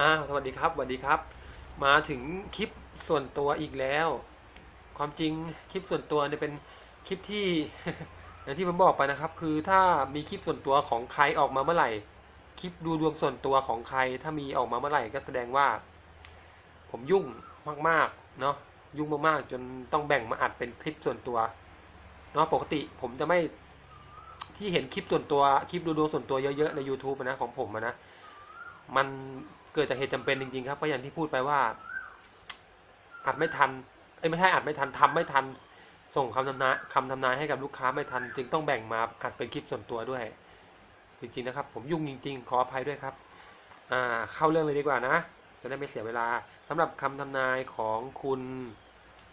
อ่าสวัสดีครับสวัสดีครับ มาถึงคลิปส่วนตัวอีกแล้ว ความจริงคลิปส่วนตัวเนี่ยเป็นคลิปที่อย่างที่ผมบอกไปนะครับ คือถ้ามีคลิปส่วนตัวของใครออกมาเมื่อไหร่ คลิปดูดวงส่วนตัวของใคร ถ้ามีออกมาเมื่อไหร่ก็แสดงว่า ผมยุ่งมากๆเนาะยุ่งมากๆ จนต้องแบ่งมาอัดเป็นคลิปส่วนตัวเนาะปกติผมจะไม่ที่เห็นคลิปส่วนตัวคลิปดูดวงส่วนตัวเยอะๆใน YouTube นะของผมนะมัน เกิดจากเหตุจำเป็นจริงๆครับก็อย่างที่พูดไปว่าอัดไม่ทันเอ้ไม่ใช่อัดไม่ทันทำไม่ทัน ส่งคำทำนายคำทำนายให้กับลูกค้าไม่ทัน จึงต้องแบ่งมาอัดเป็นคลิปส่วนตัวด้วย จริงๆนะครับ ผมยุ่งจริง ๆ ขออภัยด้วยครับอ่าเข้าเรื่องเลยดีกว่านะ จะได้ไม่เสียเวลาสำหรับคำทำนายของคุณ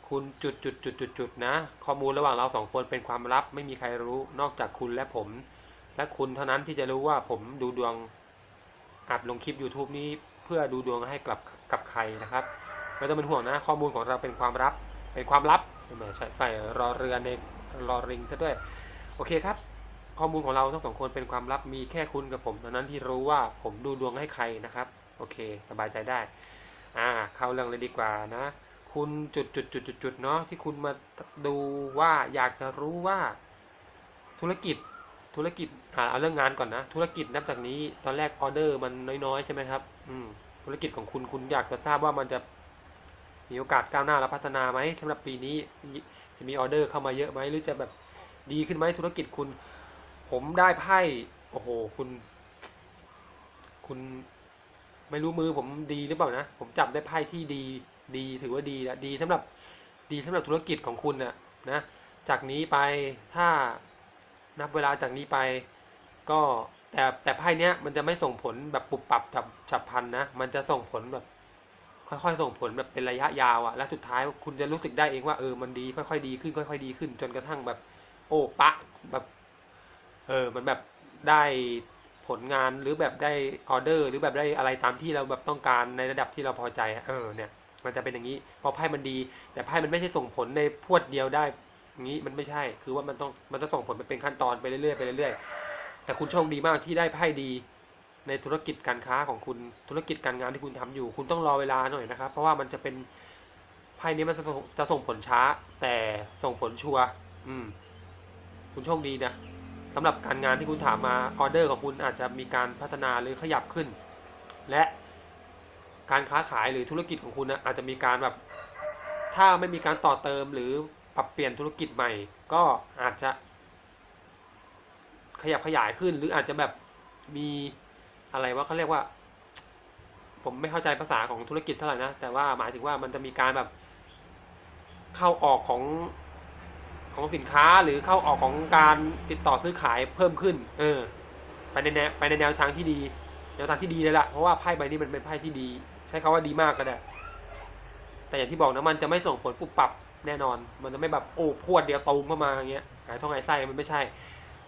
คุณจุดจุดจุดจุดจุดนะ ข้อมูลระหว่างเราสองคนเป็นความลับ ไม่มีใครรู้นอกจากคุณและผม และคุณเท่านั้นที่จะรู้ว่าผมดูดวง อัดลงคลิป YouTube นี้เพื่อดูดวงให้กับกับใครนะครับ ไม่ต้องเป็นห่วงนะข้อมูลของเราเป็นความลับเป็นความลับแหมใส่ใส่รอเรือในรอริงซะด้วย โอเคครับ ข้อมูลของเราทั้งสองคนเป็นความลับมีแค่คุณกับผมเท่านั้นที่รู้ว่าผมดูดวงให้ใครนะครับ โอเค สบายใจได้อ่าเข้าเรื่องเลยดีกว่านะ คุณจุดจุดจุดจุดจุดเนาะที่คุณมาดูว่าอยากจะรู้ว่าธุรกิจ ธุรกิจอ่าเอาเรื่องงานก่อนนะ ธุรกิจนับจากนี้ตอนแรกออเดอร์มันน้อยๆใช่ไหมครับ อืม ธุรกิจของคุณคุณอยากจะทราบว่ามันจะมีโอกาสก้าวหน้าและพัฒนาไหมสำหรับปีนี้จะมีออเดอร์เข้ามาเยอะไหมหรือจะแบบดีขึ้นไหมธุรกิจคุณ ผมได้ไพ่โอ้โห คุณ คุณไม่รู้มือผมดีหรือเปล่านะ ผมจับได้ไพ่ที่ดี ดีถือว่าดีแล้วดีสำหรับดีสำหรับธุรกิจของคุณน่ะนะ จากนี้ไปถ้า นับเวลาจากนี้ไป ก็แต่แต่ไพ่เนี้ยมันจะไม่ส่งผลแบบปุบปับฉับฉับพลันนะ มันจะส่งผลแบบ ค่อยๆ ส่งผลแบบเป็นระยะยาวอะและสุดท้ายคุณจะรู้สึกได้เองว่าเออมันดีค่อยๆดีขึ้นค่อยๆดีขึ้น จนกระทั่งแบบ โอ้ปะแบบ เออมันแบบได้ผลงานหรือแบบได้ออเดอร์ หรือแบบได้อะไรตามที่เราแบบต้องการในระดับที่เราพอใจเออเนี่ย มันจะเป็นอย่างนี้พอไพ่มันดี แต่ไพ่มันไม่ใช่ส่งผลในพวดเดียวได้ นี้มันไม่ใช่ คือว่ามันต้องมันจะส่งผลไปเป็นขั้นตอนไปเรื่อยๆไปเรื่อยๆ แต่คุณโชคดีมากที่ได้ไพ่ดี ในธุรกิจการค้าของคุณธุรกิจการงานที่คุณทำอยู่ คุณต้องรอเวลาหน่อยนะครับ เพราะว่ามันจะเป็นไพ่นี้มันจะจะส่งผลช้า แต่ส่งผลชัวร์อืม คุณโชคดีนะสำหรับการงานที่คุณถามมาออเดอร์ของคุณอาจจะมีการพัฒนาหรือขยับขึ้น และการค้าขายหรือธุรกิจของคุณนะอาจจะมีการแบบ ถ้าไม่มีการต่อเติมหรือ รับเปลี่ยนธุรกิจใหม่ ก็อาจจะ ขยับขยายขึ้น หรืออาจจะแบบมีอะไรว่าเขาเรียกว่า ผมไม่เข้าใจภาษาของธุรกิจเท่าไหร่นะ แต่ว่าหมายถึงว่ามันจะมีการแบบ เข้าออกของของสินค้าหรือเข้าออกของการติดต่อซื้อขายเพิ่มขึ้น เออ ไปในแนวไปในแนวทางที่ดี แนวทางที่ดีเลยล่ะเพราะว่าไพ่ใบนี้มันเป็นไพ่ที่ดี ใช้คาว่าดีมากก็ได้แต่อย่างที่บอกนะมันจะไม่ส่งผลปุบปับ แน่นอน มันจะไม่แบบโอ้พรวดเดียวตูมเข้ามาอย่างเงี้ยหายท้องหายไส้มันไม่ใช่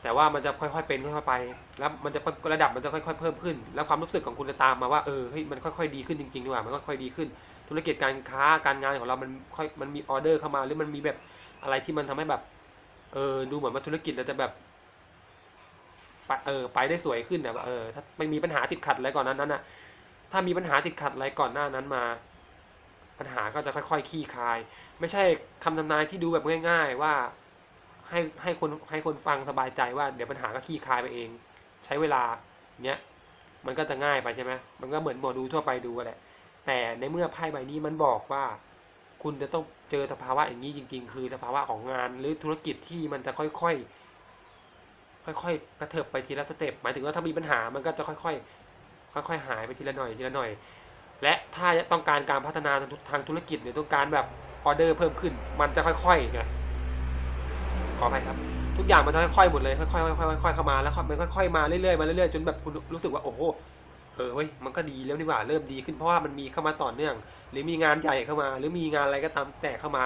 แต่ว่ามันจะค่อยๆเป็นค่อยๆไป แล้วมันจะระดับมันจะค่อยๆเพิ่มขึ้น แล้วความรู้สึกของคุณจะตามมาว่าเออเฮ้ยมันค่อยๆดีขึ้นจริงๆดีกว่ามันค่อยๆดีขึ้น ธุรกิจการค้าการงานของเรา มันค่อยมันมีออเดอร์เข้ามา หรือมันมีแบบอะไรที่มันทำให้แบบเออดูเหมือนว่าธุรกิจเราจะแบบเออไปได้สวยขึ้นแบบเออถ้าไม่มีปัญหาติดขัดอะไรก่อนนั้นน่ะถ้ามีปัญหาติดขัดอะไรก่อนหน้านั้นมา ปัญหาก็จะค่อยๆคลี่คลาย ไม่ใช่คำทำนายที่ดูแบบง่าย ๆ ว่าให้ให้คนให้คนฟังสบายใจว่าเดี๋ยวปัญหาก็คลี่คลายไปเอง ใช้เวลาเนี้ยมันก็จะง่ายไปใช่ไหมมันก็เหมือนหมอดูทั่วไปดูแหละ แต่ในเมื่อไพ่ใบนี้มันบอกว่า คุณจะต้องเจอสภาวะอย่างนี้จริง ๆ คือสภาวะของงานหรือธุรกิจที่มันจะค่อยๆค่อยๆ กระเถิบไปทีละสเต็ป หมายถึงว่าถ้ามีปัญหา มันก็จะค่อยๆ ค่อยๆ หายไปทีละหน่อย ทีละหน่อย และถ้าต้องการการพัฒนาทางธุรกิจหรือต้องการแบบออเดอร์เพิ่มขึ้น มันจะค่อยๆไงขออภัยครับ ทุกอย่างมันจะค่อยๆหมดเลยค่อยๆค่อยๆค่อยๆเข้ามาแล้วมันค่อยๆมาเรื่อยๆมาเรื่อยๆจนแบบคุณรู้สึกว่าโอ้โหเออเว้ยมันก็ดีแล้วนี่หว่าเริ่มดีขึ้นเพราะว่ามันมีเข้ามาต่อเนื่อง หรือมีงานใหญ่เข้ามา หรือมีงานอะไรก็ตามแต่เข้ามา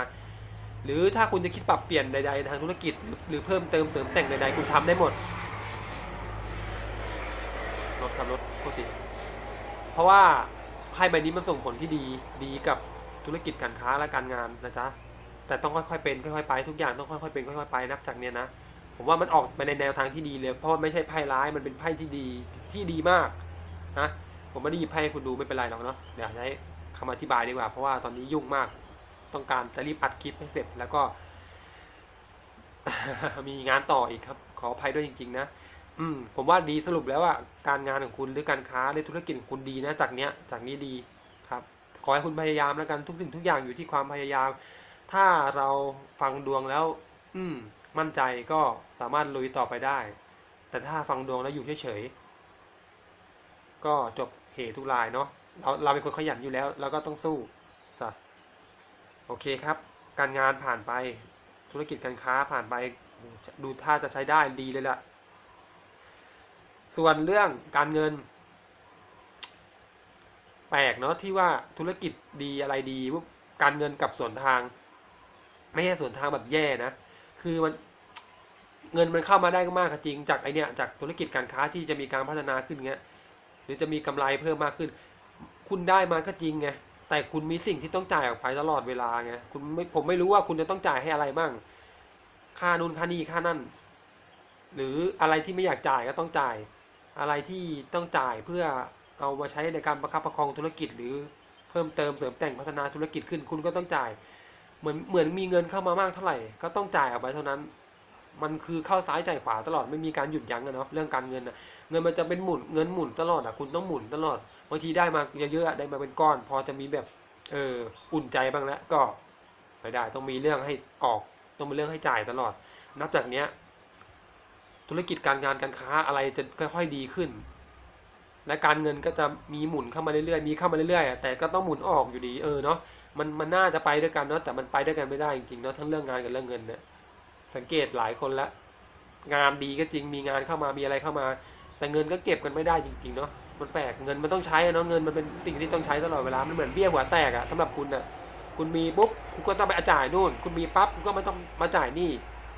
หรือถ้าคุณจะคิดปรับเปลี่ยนใดๆทางธุรกิจ หรือเพิ่มเติมเสริมแต่งใดๆคุณทำได้หมดรถครับรถปกติเพราะว่า ไพ่ใบนี้มันส่งผลที่ดีดีกับธุรกิจการค้าและการงานนะจ๊ะแต่ต้องค่อยๆเป็นค่อยๆไปทุกอย่างต้องค่อยๆเป็นค่อยๆไปนับจากเนี้ยนะผมว่ามันออกไปในแนวทางที่ดีเลย เพราะว่าไม่ใช่ไพ่ร้ายมันเป็นไพ่ที่ดีที่ดีมากนะผมไม่ได้หยิบให้คุณดูไม่เป็นไรหรอกเนาะเดี๋ยวให้คำอธิบายดีกว่า เพราะว่าตอนนี้ยุ่งมาก ต้องการจะรีบอัดคลิปให้เสร็จแล้วก็ มีงานต่ออีกครับ ขออภัยด้วยจริง ๆ นะ อืมผมว่าดีสรุปแล้วว่าการงานของคุณหรือการค้าหรือธุรกิจของคุณดีนะจากเนี้ยจากนี้ดีครับ ขอให้คุณพยายามแล้วกันทุกสิ่งทุกอย่างอยู่ที่ความพยายาม ถ้าเราฟังดวงแล้ว อืม มั่นใจก็สามารถลุยต่อไปได้ แต่ถ้าฟังดวงแล้วอยู่เฉยๆก็จบเหตุทุกรายเนาะเราเราเป็นคนขยันอยู่แล้วเราก็ต้องสู้จ้ะโอเคครับ การงานผ่านไปธุรกิจการค้าผ่านไป ดูท่าจะใช้ได้ดีเลยล่ะ ส่วนเรื่องการเงิน แปลกเนาะที่ว่าธุรกิจดีอะไรดีปุ๊บการเงินกับส่วนทาง ไม่ใช่ส่วนทางแบบแย่นะ คือมันเงินมันเข้ามาได้ก็มากก็จริง จากไอเนี้ยจากธุรกิจการค้าที่จะมีการพัฒนาขึ้นเงี้ยหรือจะมีกำไรเพิ่มมากขึ้น คุณได้มาก็จริงไงแต่คุณมีสิ่งที่ต้องจ่ายออกไปตลอดเวลาไงคุณไม่ผมไม่รู้ว่าคุณจะต้องจ่ายให้อะไรบ้าง ค่านู่นค่านี่ค่านั่น หรืออะไรที่ไม่อยากจ่ายก็ต้องจ่าย อะไรที่ต้องจ่ายเพื่อเอามาใช้ในการประคับประคองธุรกิจ หรือเพิ่มเติมเสริมแต่งพัฒนาธุรกิจขึ้นคุณก็ต้องจ่าย เหมือนเหมือนมีเงินเข้ามามากเท่าไหร่ ก็ต้องจ่ายออกไปเท่านั้น มันคือเข้าซ้ายจ่ายขวาตลอดไม่มีการหยุดยั้งอะเนาะเรื่องการเงินอะเงินมันจะเป็นหมุนเงินหมุนตลอดอะคุณต้องหมุนตลอดบางทีได้มาเยอะๆได้มาเป็นก้อน พอจะมีแบบเอออุ่นใจบ้างแล้วก็ไม่ได้ต้องมีเรื่องให้ออกต้องมีเรื่องให้จ่ายตลอด นับจากเนี้ย ธุรกิจการงานการค้าอะไรจะค่อยๆดีขึ้น และการเงินก็จะมีหมุนเข้ามาเรื่อยๆมีเข้ามาเรื่อยๆแต่ก็ต้องหมุนออกอยู่ดีเออเนาะมันมันน่าจะไปด้วยกันเนาะแต่มันไปด้วยกันไม่ได้จริงๆเนาะทั้งเรื่องงานกับเรื่องเงินเนี่ยสังเกตหลายคนละงานดีก็จริงมีงานเข้ามามีอะไรเข้ามา แต่เงินก็เก็บกันไม่ได้จริงๆเนาะมันแปลกเงินมันต้องใช้เนาะเงินมันเป็นสิ่งที่ต้องใช้ตลอดเวลามันเหมือนเบี้ยหัวแตกอะสำหรับคุณอะคุณมีปุ๊บคุณก็ต้องไปจ่ายนู่น คุณมีปั๊บคุณก็ไม่ต้องมาจ่ายนี่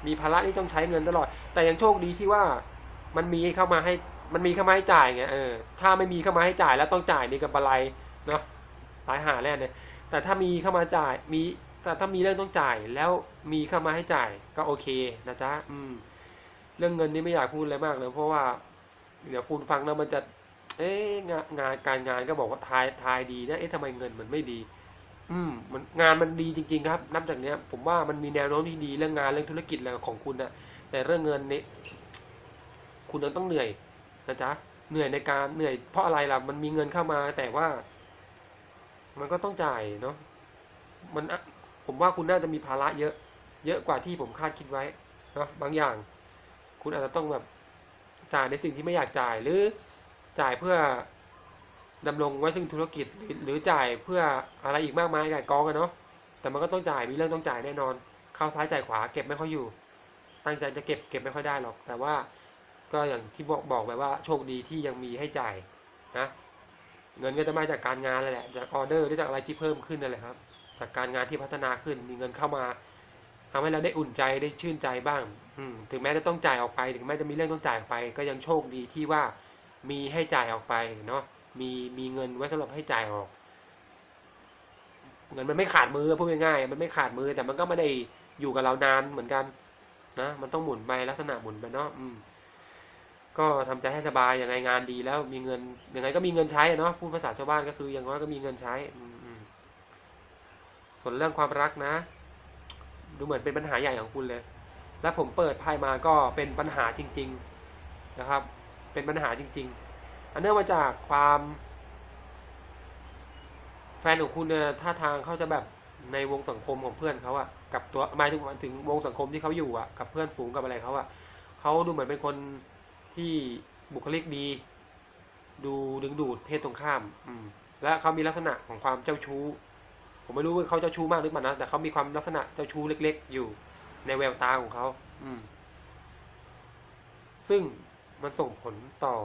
มีภาระที่ต้องใช้เงินตลอด แต่ยังโชคดีที่ว่ามันมีเข้ามาให้มันมีเข้ามาให้จ่ายไงเออถ้าไม่มีเข้ามาให้จ่ายแล้วต้องจ่ายนี่ก็บะไรเนาะตายหาแน่เนี่ยแต่ถ้ามีเข้ามาจ่ายมีแต่ถ้ามีเรื่องต้องจ่ายแล้วมีเข้ามาให้จ่ายก็โอเคนะจ๊ะอืม เรื่องเงินนี่ไม่อยากพูดอะไรมากเลยเพราะว่า เดี๋ยวคุณฟังแล้วมันจะ เอ๊ะงานงานการงานก็บอกว่าทายทายดีนะเอ๊ะทำไมเงินมันไม่ดี อืมมันงานมันดีจริง ๆ ครับ นับจากเนี้ย ผมว่ามันมีแนวโน้มที่ดีเรื่องงานเรื่องธุรกิจอะไรของคุณนะแต่เรื่องเงินนี่คุณต้องเหนื่อยนะจ๊ะเหนื่อยในการเหนื่อยเพราะอะไรล่ะ มันมีเงินเข้ามาแต่ว่า มันก็ต้องจ่ายเนาะมันอะผมว่าคุณน่าจะมีภาระเยอะ เยอะกว่าที่ผมคาดคิดไว้เนาะบางอย่าง คุณอาจจะต้องแบบจ่ายในสิ่งที่ไม่อยากจ่ายหรือจ่ายเพื่อ ดำรงไว้ซึ่งธุรกิจหรือจ่ายเพื่ออะไรอีกมากมายไก่กองกันเนาะแต่มันก็ต้องจ่ายมีเรื่องต้องจ่ายแน่นอน เข้าซ้ายจ่ายขวาเก็บไม่ค่อยอยู่ ตั้งใจจะเก็บเก็บไม่ค่อยได้หรอก แต่ว่าก็อย่างที่บอกบอกไปว่าโชคดีที่ยังมีให้จ่ายนะเงินก็จะมาจากการงานแหละจากออเดอร์หรือจากอะไรที่เพิ่มขึ้นนั่นแหละครับ จากการงานที่พัฒนาขึ้นมีเงินเข้ามาทำให้เราได้อุ่นใจได้ชื่นใจบ้าง อืถึงแม้จะต้องจ่ายออกไป ถึงแม้จะมีเรื่องต้องจ่ายออกไป ก็ยังโชคดีที่ว่ามีให้จ่ายออกไปเนาะ มีมีเงินไว้สำหรับให้จ่ายออกเงินมันไม่ขาดมือพูดง่ายๆมันไม่ขาดมือแต่มันก็ไม่ได้อยู่กับเรานานเหมือนกัน นะมันต้องหมุนไปลักษณะหมุนไปเนาะอืม ก็ทำใจให้สบายยังไงงานดีแล้วมีเงินยังไงก็มีเงินใช้เนาะพูดภาษาชาวบ้านก็คืออย่างน้อยก็มีเงินใช้อืมอืมส่วนเรื่องความรักนะ ดูเหมือนเป็นปัญหาใหญ่ของคุณเลย และผมเปิดไพ่มาก็เป็นปัญหาจริง ๆ นะครับ เป็นปัญหาจริง ๆ อันเนื่องมาจากความแฟนของคุณเนี่ยท่าทางเขาจะแบบในวงสังคมของเพื่อนเขาอะกับตัวหมายถึงถึงวงสังคมที่เขาอยู่อะกับเพื่อนฝูงกับอะไรเขาอะเขาดูเหมือนเป็นคนที่บุคลิกดี ดูดึงดูดเพศตรงข้าม อืม และเขามีลักษณะของความเจ้าชู้ ผมไม่รู้ว่าเขาเจ้าชู้มากหรือเปล่านะแต่เขามีความลักษณะเจ้าชู้เล็ก ๆ อยู่ในแววตาของเขาอืม ซึ่งมันส่งผลต่อ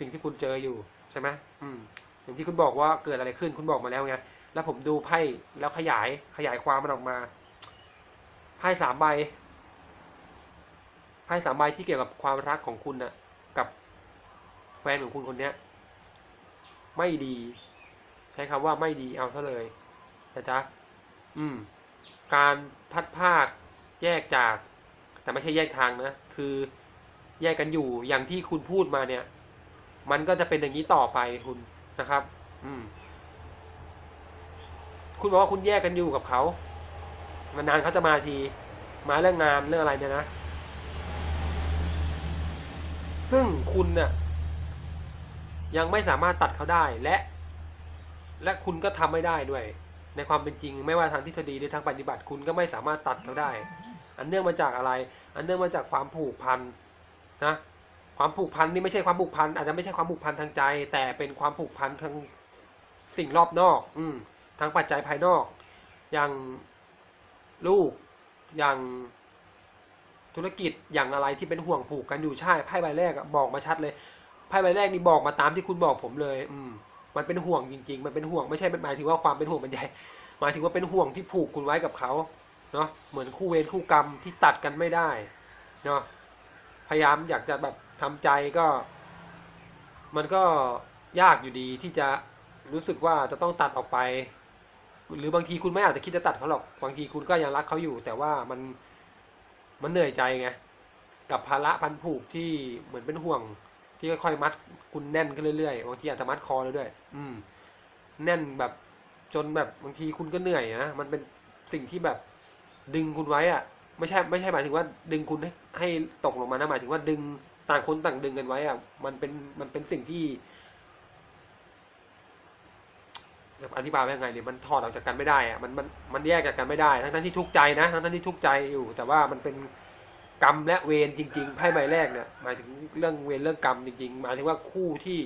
สิ่งที่คุณเจออยู่ใช่ไหมอืมอย่างที่คุณบอกว่าเกิดอะไรขึ้นคุณบอกมาแล้วไงแล้วผมดูไพ่แล้วขยายขยายความมันออกมาไพ่สามใบไพ่สามใบที่เกี่ยวกับความรักของคุณน่ะ กับแฟนของคุณคนเนี้ย ไม่ดี ใช้คำว่าไม่ดีเอาซะเลยนะจ๊ะอืม การพัดภาคแยกจาก แต่ไม่ใช่แยกทางนะ คือแยกกันอยู่อย่างที่คุณพูดมาเนี่ย มันก็จะเป็นอย่างนี้ต่อไปคุณนะครับ อืม คุณบอกว่าคุณแยกกันอยู่กับเขานานๆเขาจะมาที มาเรื่องงานเรื่องอะไรเนี่ยนะซึ่งคุณเน่ะยังไม่สามารถตัดเขาได้และ และคุณก็ทำไม่ได้ด้วย ในความเป็นจริง ไม่ว่าทางทฤษฎีหรือทางปฏิบัติ คุณก็ไม่สามารถตัดเขาได้ อันเนื่องมาจากอะไร อันเนื่องมาจากความผูกพันนะ ความผูกพันนี่ไม่ใช่ความผูกพันอาจจะไม่ใช่ความผูกพันทางใจ แต่เป็นความผูกพันทางสิ่งรอบนอก อืมทางปัจจัยภายนอก อย่างลูกอย่างธุรกิจอย่างอะไรที่เป็นห่วงผูกกันอยู่ใช่ไพ่ใบแรกบอกมาชัดเลยไพ่ใบแรกนี่บอกมาตามที่คุณบอกผมเลย อืม มันเป็นห่วงจริง ๆ มันเป็นห่วงไม่ใช่หมายถึงว่าความเป็นห่วงเป็นใหญ่หมายถึงว่าเป็นห่วงที่ผูกคุณไว้กับเขาเนาะเหมือนคู่เวรคู่กรรมที่ตัดกันไม่ได้เนาะพยายามอยากจะแบบ ทำใจก็ มันก็ยากอยู่ดีที่จะรู้สึกว่าจะต้องตัดออกไป หรือบางทีคุณไม่อาจจะคิดจะตัดเขาหรอก บางทีคุณก็ยังรักเขาอยู่ แต่ว่ามันมันเหนื่อยใจไงกับภาระพันผูกที่เหมือนเป็นห่วง ที่ค่อยๆมัดคุณแน่นขึ้นเรื่อยๆบางทีอาจจะมัดคอเลยด้วย อืม แน่นแบบจนแบบบางทีคุณก็เหนื่อยนะมันเป็นสิ่งที่แบบดึงคุณไว้อะไม่ใช่ไม่ใช่หมายถึงว่าดึงคุณให้ให้ตกลงมานะหมายถึงว่าดึง ต่างคนต่างดึงกันไว้อะมันเป็นมันเป็นสิ่งที่อธิบายว่ายังไงเนี่ยมันถอดออกจากกันไม่ได้อะมันมันมันแยกจากกันไม่ได้ทั้งทั้งที่ทุกข์ใจนะทั้งทั้งที่ทุกข์ใจอยู่ แต่ว่ามันเป็นกรรมและเวรจริงๆไพ่ใบแรกเนี่ยหมายถึงเรื่องเวรเรื่องกรรมจริงๆหมายถึงว่าคู่ที่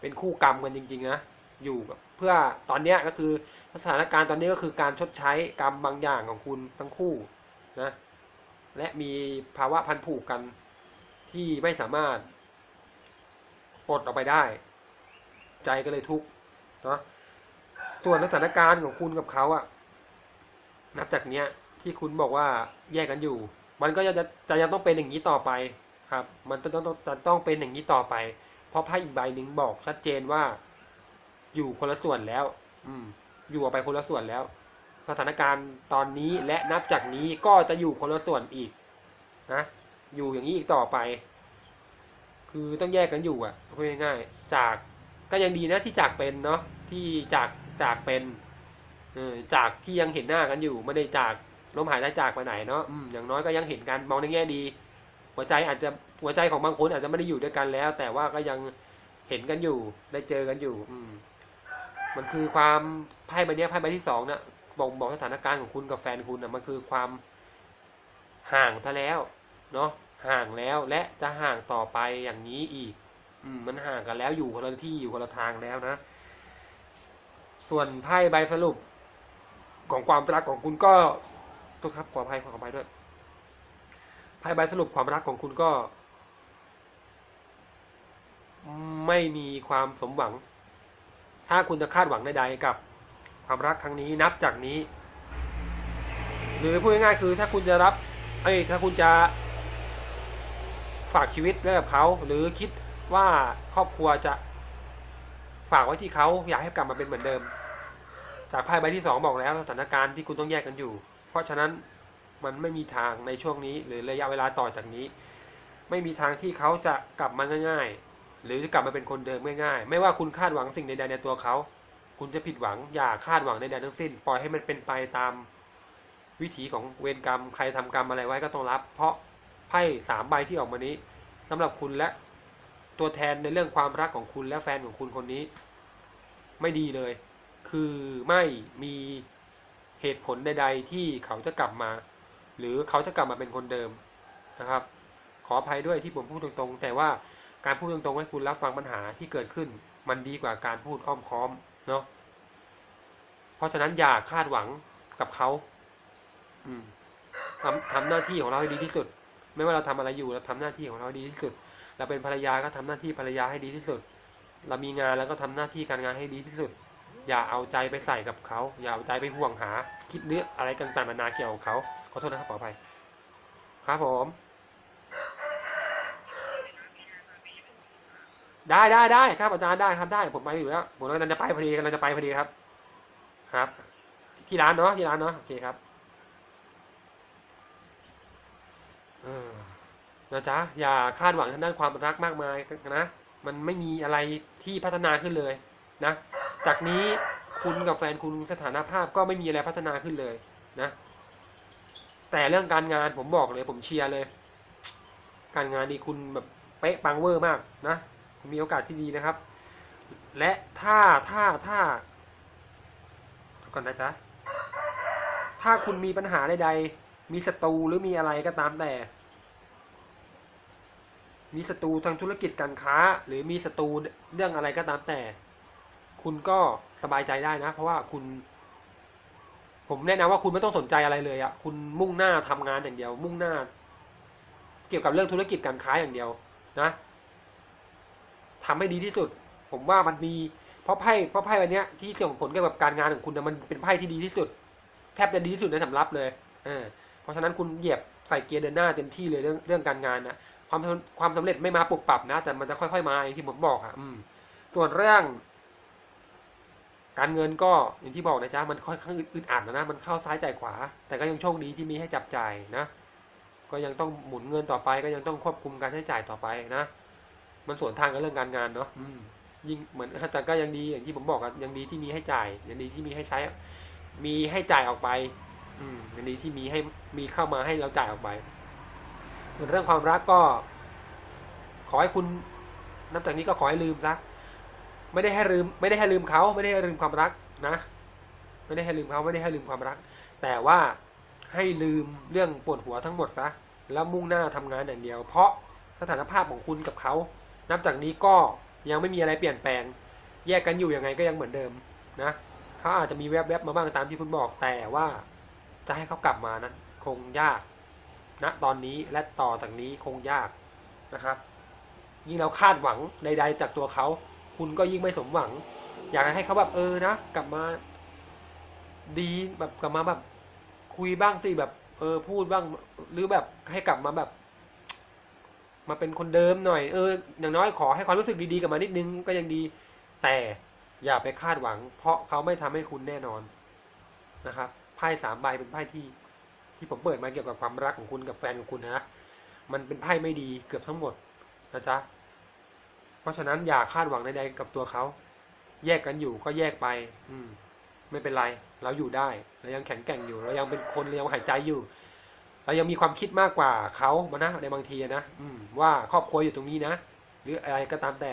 เป็นคู่กรรมกันจริง ๆ นะอยู่กับเพื่อตอนเนี้ยก็คือสถานการณ์ตอนนี้ก็คือการชดใช้กรรมบางอย่างของคุณทั้งคู่นะและมีภาวะพันผูกกัน ที่ไม่สามารถปลดออกไปได้ ใจก็เลยทุกข์เนาะส่วนสถานการณ์ของคุณกับเขาอะนับจากเนี้ยที่คุณบอกว่าแยกกันอยู่ มันก็จะจะยังต้องเป็นอย่างนี้ต่อไปครับ มันจะต้องจะต้องเป็นอย่างนี้ต่อไป เพราะไพ่อีกใบหนึ่งบอกชัดเจนว่า อยู่คนละส่วนแล้ว อืม อยู่ออกไปคนละส่วนแล้ว สถานการณ์ตอนนี้และนับจากนี้ก็จะอยู่คนละส่วนอีก นะ อยู่อย่างนี้อีกต่อไป คือต้องแยกกันอยู่อะพูดง่ายๆจากก็ยังดีนะที่จากเป็นเนาะที่จากจากเป็นเออจากที่ยังเห็นหน้ากันอยู่ไม่ได้จากลมหายใจจากไปไหนเนาะอืมอย่างน้อยก็ยังเห็นกันมองในแง่ดี หัวใจอาจจะหัวใจของบางคนอาจจะไม่ได้อยู่ด้วยกันแล้ว แต่ว่าก็ยังเห็นกันอยู่ได้เจอกันอยู่ อืมมันคือความไพ่ใบเนี้ยไพ่ใบที่สองนะบอกบอกสถานการณ์ของคุณกับแฟนคุณนะมันคือความห่างซะแล้ว เนาะห่างแล้วและจะห่างต่อไปอย่างนี้อีก อืมมันห่างกันแล้วอยู่คนละที่อยู่คนละทางแล้วนะ ส่วนไพ่ใบสรุป ของความรักของคุณก็ตัวครับขออภัยขออภัยด้วยไพ่ใบสรุปความรักของคุณก็ ไม่มีความสมหวัง ถ้าคุณจะคาดหวังใดๆกับ ความรักครั้งนี้นับจากนี้ หรือพูดง่ายๆคือถ้าคุณจะรับ เอ้ยถ้าคุณจะ ฝากชีวิตไว้กับเขาหรือคิดว่าครอบครัวจะฝากไว้ที่เขาอยากให้กลับมาเป็นเหมือนเดิม จากไพ่ใบที่สองบอกแล้วสถานการณ์ที่คุณต้องแยกกันอยู่ เพราะฉะนั้นมันไม่มีทางในช่วงนี้ หรือระยะเวลาต่อจากนี้ ไม่มีทางที่เขาจะกลับมาง่าย ๆ หรือจะกลับมาเป็นคนเดิมง่ายๆ ไม่ว่าคุณคาดหวังสิ่งใดๆในตัวเขา คุณจะผิดหวังอย่าคาดหวังใดๆทั้งสิ้น ปล่อยให้มันเป็นไปตามวิถีของเวรกรรม ใครทำกรรมอะไรไว้ก็ต้องรับ เพราะ ไพ่สามใบที่ออกมานี้สำหรับคุณและตัวแทนในเรื่องความรักของคุณและแฟนของคุณคนนี้ ไม่ดีเลย คือไม่มีเหตุผลใดๆที่เขาจะกลับมา หรือเขาจะกลับมาเป็นคนเดิมนะครับ ขออภัยด้วยที่ผมพูดตรงๆ แต่ว่าการพูดตรงๆ ให้คุณรับฟังปัญหาที่เกิดขึ้น มันดีกว่าการพูดอ้อมค้อมเนาะเพราะฉะนั้นอย่าคาดหวังกับเขาทำทำหน้าที่ของเราให้ดีที่สุด ไม่ว่าเราทำอะไรอยู่เราทำหน้าที่ของเราดีที่สุด เราเป็นภรรยาก็ทำหน้าที่ภรรยาให้ดีที่สุด เรามีงานแล้วก็ทำหน้าที่การงานให้ดีที่สุด อย่าเอาใจไปใส่กับเขา อย่าเอาใจไปห่วงหา คิดเรื่องอะไรต่างๆนานาเกี่ยวกับเขาขอโทษนะครับขออภัยครับผม ได้ได้ได้ครับอาจารย์ได้ครับได้ ผมไปอยู่แล้วผมกำลังจะไปพอดีกำลังจะไปพอดีครับ ครับ ที่ร้านเนาะที่ร้านเนาะโอเคครับเออ นะจ๊ะอย่าคาดหวังทางด้านความรักมากมายนะมันไม่มีอะไรที่พัฒนาขึ้นเลยนะ จากนี้คุณกับแฟนคุณสถานภาพก็ไม่มีอะไรพัฒนาขึ้นเลยนะ แต่เรื่องการงานผมบอกเลย ผมเชียร์เลย การงานนี่คุณแบบเป๊ะปังเวอร์มากนะคุณมีโอกาสที่ดีนะครับ และถ้าถ้าถ้าก่อนนะจ๊ะถ้าคุณมีปัญหาใดๆ มีศัตรูหรือมีอะไรก็ตามแต่ มีศัตรูทางธุรกิจการค้า หรือมีศัตรูเรื่องอะไรก็ตามแต่ คุณก็สบายใจได้นะ เพราะว่าคุณ ผมแนะนำว่าคุณไม่ต้องสนใจอะไรเลยอะคุณมุ่งหน้าทำงานอย่างเดียว มุ่งหน้า เกี่ยวกับเรื่องธุรกิจการค้าอย่างเดียว นะทำให้ดีที่สุด ผมว่ามันมีเพราะไพ่เพราะไพ่วันเนี้ยที่ส่งผลเกี่ยวกับการงานของคุณนะมันเป็นไพ่ที่ดีที่สุด แทบจะดีที่สุดในสำรับเลย เออ เพราะฉะนั้นคุณเหยียบใส่เกียร์เดินหน้าเต็มที่เลยเรื่องเรื่องการงานนะความความสำเร็จไม่มาปุบปรับนะ แต่มันจะค่อย ๆ มาอย่างที่ผมบอกอะอืม ส่วนเรื่อง การเงินก็อย่างที่บอกนะจ๊ะมันค่อนข้างอึดอัดนะนะมันเข้าซ้ายจ่ายขวา แต่ก็ยังโชคดีที่มีให้จับจ่ายนะก็ยังต้องหมุนเงินต่อไป ก็ยังต้องควบคุมการใช้จ่ายต่อไปนะมันสวนทางกับเรื่องการงานเนาะยิ่งเหมือนแต่ก็ยังดีอย่างที่ผมบอกอะยังดีที่มีให้จ่าย ยังดีที่มีให้ใช้ มีให้จ่ายออกไป อืมยังดีที่มีให้มีเข้ามาให้เราจ่ายออกไปส่วนเรื่องความรักก็ ขอให้คุณนับจากนี้ก็ขอให้ลืมซะไม่ได้ให้ลืม ไม่ได้ให้ลืมเขาไม่ได้ให้ลืมความรักนะ ไม่ได้ให้ลืมเขาไม่ได้ให้ลืมความรัก แต่ว่าให้ลืมเรื่องปวดหัวทั้งหมดซะแล้วมุ่งหน้าทำงานอย่างเดียว เพราะสถานภาพของคุณกับเขานับจากนี้ก็ยังไม่มีอะไรเปลี่ยนแปลง แยกกันอยู่ยังไงก็ยังเหมือนเดิมนะเขาอาจจะมีแวบๆมาบ้างตามที่คุณบอกแต่ว่า จะให้เขากลับมานั้นคงยากณนะตอนนี้และต่อจากนี้คงยากนะครับ ยิ่งเราคาดหวังใดๆจากตัวเขา คุณก็ยิ่งไม่สมหวัง อยากให้เขาแบบเออนะ กลับมา ดีแบบกลับมาแบบ คุยบ้างสิแบบ เออ พูดบ้าง หรือแบบให้กลับมาแบบ มาเป็นคนเดิมหน่อย เอออย่างน้อยขอให้ความรู้สึกดีๆกลับมานิดนึงก็ยังดี แต่อย่าไปคาดหวัง เพราะเขาไม่ทำให้คุณแน่นอนนะครับ พ่สามใบเป็นไพ่ที่ ที่ผมเปิดมาเกี่ยวกับความรักของคุณกับแฟนของคุณนะมันเป็นไพ่ไม่ดีเกือบทั้งหมดนะจ๊ะเพราะฉะนั้นอย่าคาดหวังใดๆกับตัวเขา แยกกันอยู่ก็แยกไป อืม ไม่เป็นไร เราอยู่ได้ เรายังแข็งแกร่งอยู่ เรายังเป็นคนเรายังหายใจอยู่ เรายังมีความคิดมากกว่าเขามานะในบางทีนะอืม ว่าครอบครัวอยู่ตรงนี้นะ หรืออะไรก็ตามแต่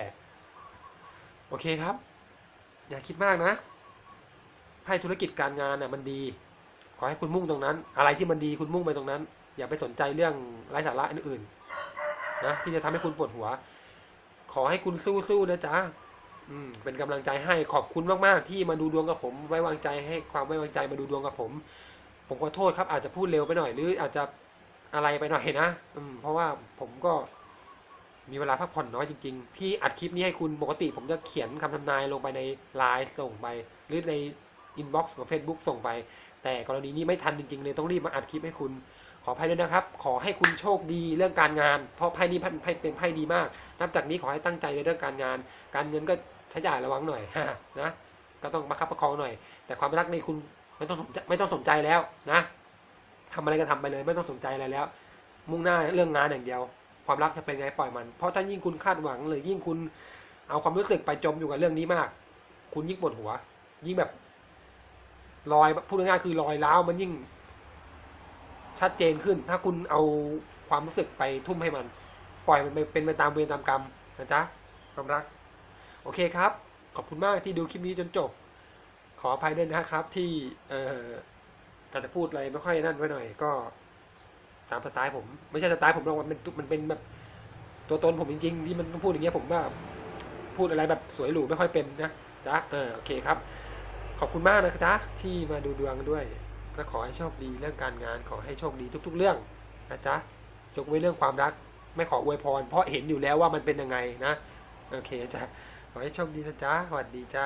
โอเคครับ อย่าคิดมากนะให้ธุรกิจการงานน่ะ มันดี ขอให้คุณมุ่งตรงนั้น อะไรที่มันดีคุณมุ่งไปตรงนั้น อย่าไปสนใจเรื่องไร้สาระอื่นๆนะที่จะทำให้คุณปวดหัว ขอให้คุณสู้ๆนะจ๊ะอืมเป็นกำลังใจให้ขอบคุณมากๆ ที่มาดูดวงกับผม ไว้วางใจให้ความไว้วางใจมาดูดวงกับผม ผมขอโทษครับ อาจจะพูดเร็วไปหน่อย หรืออาจจะอะไรไปหน่อยนะอืมเพราะว่าผมก็มีเวลาพักผ่อนน้อยจริงๆ ที่อัดคลิปนี้ให้คุณปกติ ผมจะเขียนคำทำนายลงไปในไลน์ส่งไป หรือในอินบ็อกซ์ของ Facebook ส่งไป แต่กรณีนี้ไม่ทันจริงๆเลยต้องรีบมาอัดคลิปให้คุณ ขออภัยด้วยนะครับ ขอให้คุณโชคดีเรื่องการงาน เพราะไพ่นี้ไพ่เป็นไพ่ดีมาก นับจากนี้ขอให้ตั้งใจในเรื่องการงาน การเงินก็ใช้จ่ายระวังหน่อยนะก็ต้องประคับประคองหน่อย แต่ความรักในคุณไม่ต้องไม่ต้องสนใจแล้วนะทำอะไรก็ทำไปเลยไม่ต้องสนใจอะไรแล้ว มุ่งหน้าเรื่องงานอย่างเดียว ความรักจะเป็นไงปล่อยมัน เพราะถ้ายิ่งคุณคาดหวังหรือยิ่งคุณเอาความรู้สึกไปจมอยู่กับเรื่องนี้มาก คุณยิ่งปวดหัว ยิ่งแบบ รอยพูดง่ายๆคือรอยร้าวมันยิ่ง ชัดเจนขึ้น ถ้าคุณเอาความรู้สึกไปทุ่มให้มัน ปล่อยมันไปเป็นไปตามเวรตามกรรมนะจ๊ะความรัก โอเคครับ ขอบคุณมากที่ดูคลิปนี้จนจบ ขออภัยด้วยนะครับ ที่เอ่ออาจจะพูดอะไรไม่ค่อยนั่นไว้หน่อย ก็ตามสไตล์ผมไม่ใช่สไตล์ผมหรอกมันเป็นมันเป็นแบบตัวตนผมจริงๆที่มันพูดอย่างเงี้ยผมว่าพูดอะไรแบบสวยหรูไม่ค่อยเป็นนะจ๊ะเออโอเคครับ ขอบคุณมากนะจ๊ะที่มาดูดวงด้วยและขอให้โชคดีเรื่องการงานขอให้โชคดีทุก ๆ เรื่องนะจ๊ะยกเว้นเรื่องความรัก ไม่ขออวยพร เพราะเห็นอยู่แล้วว่ามันเป็นยังไงนะ โอเคจ้ะขอให้โชคดีนะจ๊ะสวัสดีจ้า